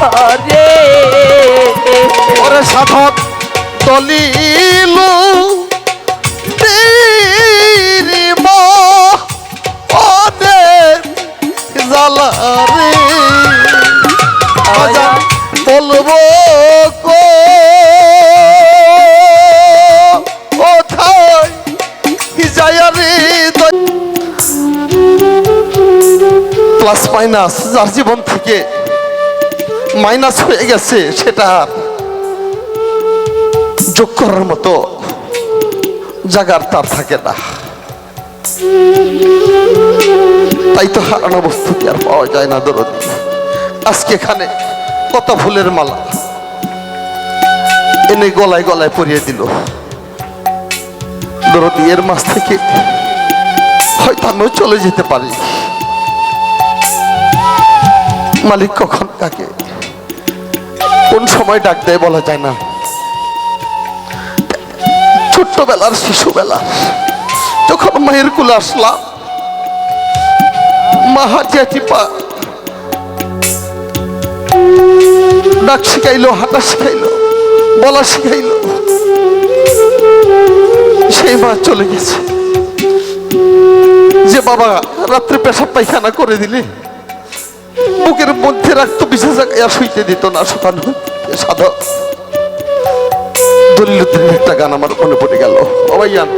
রে ওরে সাধক দলিল জ্বালারে বাজান বলব কো কোথায় যায়ারে প্লাস মাইনাস যার জীবন মাইনাস হয়ে গেছে, সেটা যোগ করার মতো জাগার তার থাকে না। তাই তো হারানো বস্তু আর পাওয়া যায় না দরদি। আজকে এখানে কত ফুলের মালা? এনে গলায় গলায় পরিয়ে দিল। দরদি এর মাছ থেকে হয়তো আমিও চলে যেতে পারি। মালিক কখন কাকে? কোন সময় ডাক দেয় বলা যায় না। ছোট্টবেলার শিশুবেলা যখন মায়ের কুলে আসলাম, মা হাটিয়া টিপা, ডাক শিখাইলো, হাঁটা শিখাইলো, বলা শিখাইলো। সেই মা চলে গেছে। যে বাবা রাত্রে পেশাব পায়খানা করে দিলে বুকের মধ্যে রাখতো বিশেষ শুইতে দিত না শুকানো সাধক। দলিলুদ্দিনের একটা গান আমার মনে পড়ে গেল। ও ভাইয়ান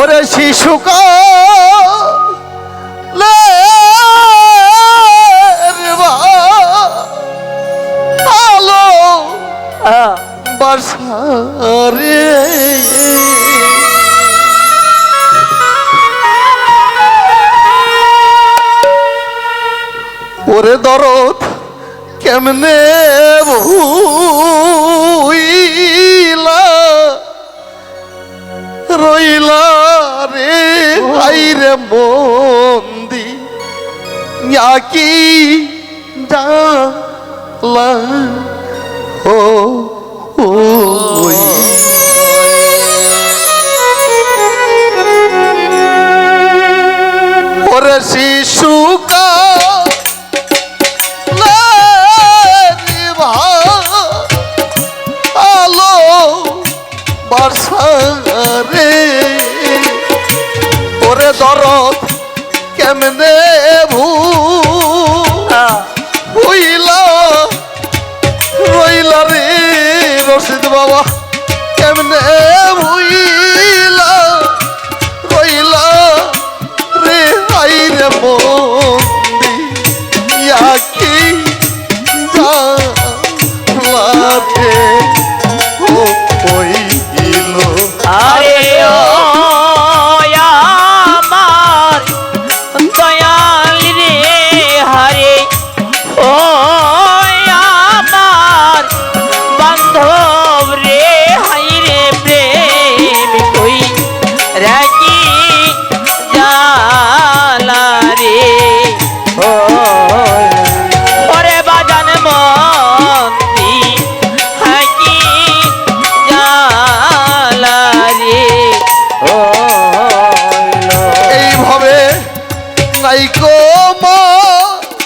ওরে শিশু রে আইরে মন্দি কি ডালা ও ওই ওরে শিশুকা রশিদ বাবা কেমনে হইলা?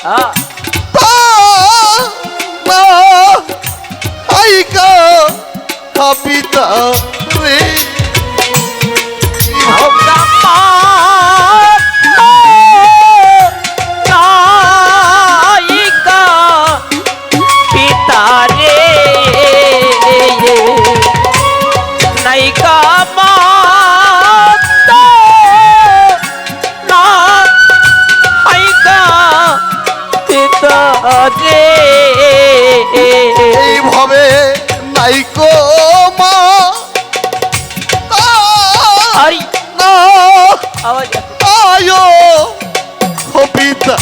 あ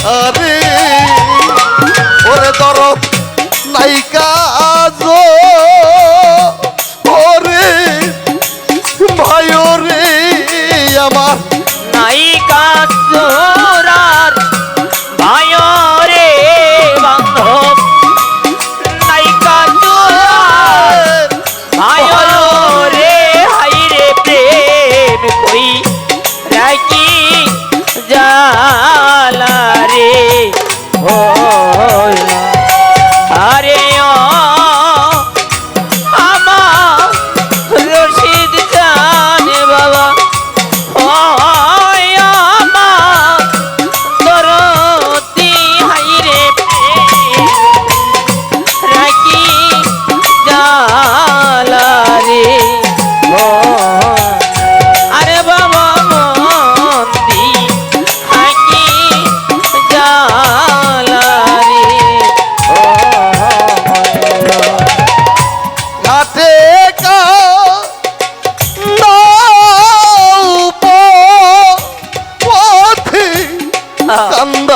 আর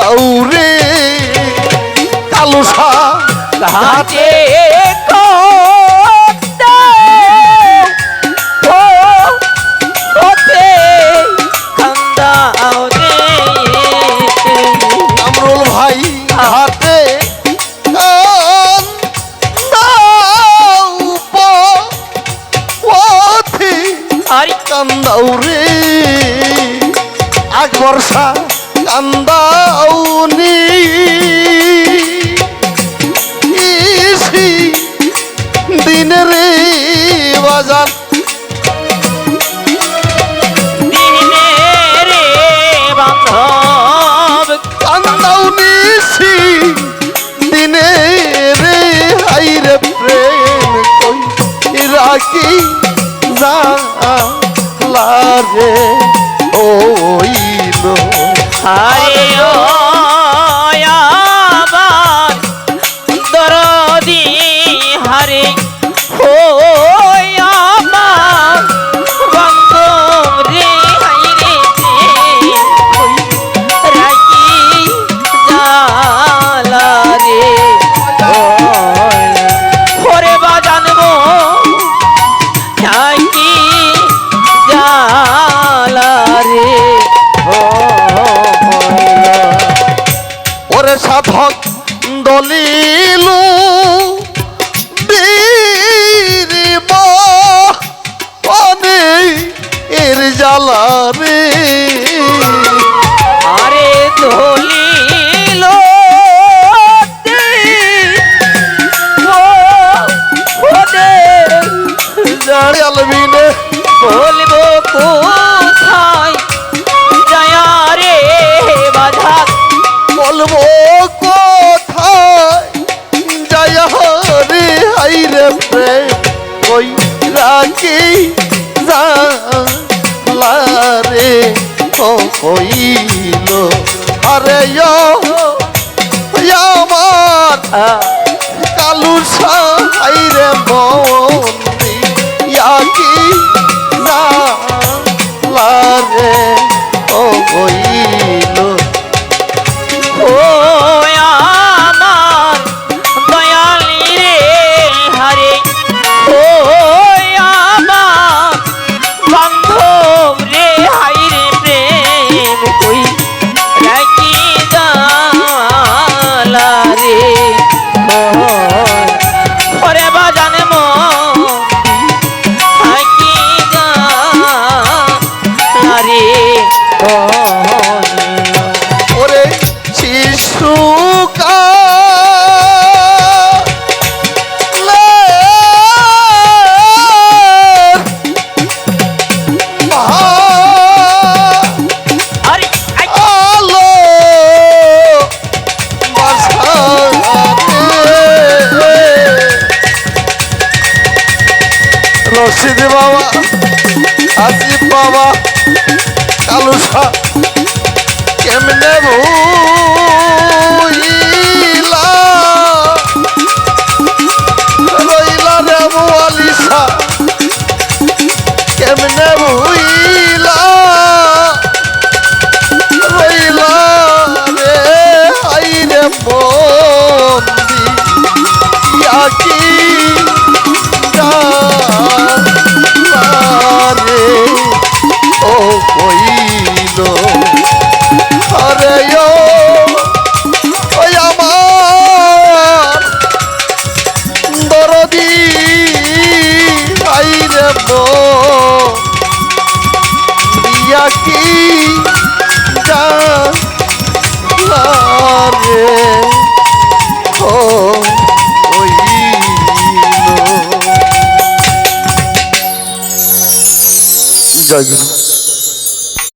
দাউরে কালুসা হাতে। বাজার। কান্দাও নিশি দিনে রে হাই রে প্রেম কই রাখি জালা রে ওই লো হায় ও ঝড় আলমিনে। বলব কোথায়? রে বাধা। বলব কোথায়? জয়া রে হাই রে প্রেম। কই রে। কইল আরে ইয়া Oh. যাব। দিয়া কি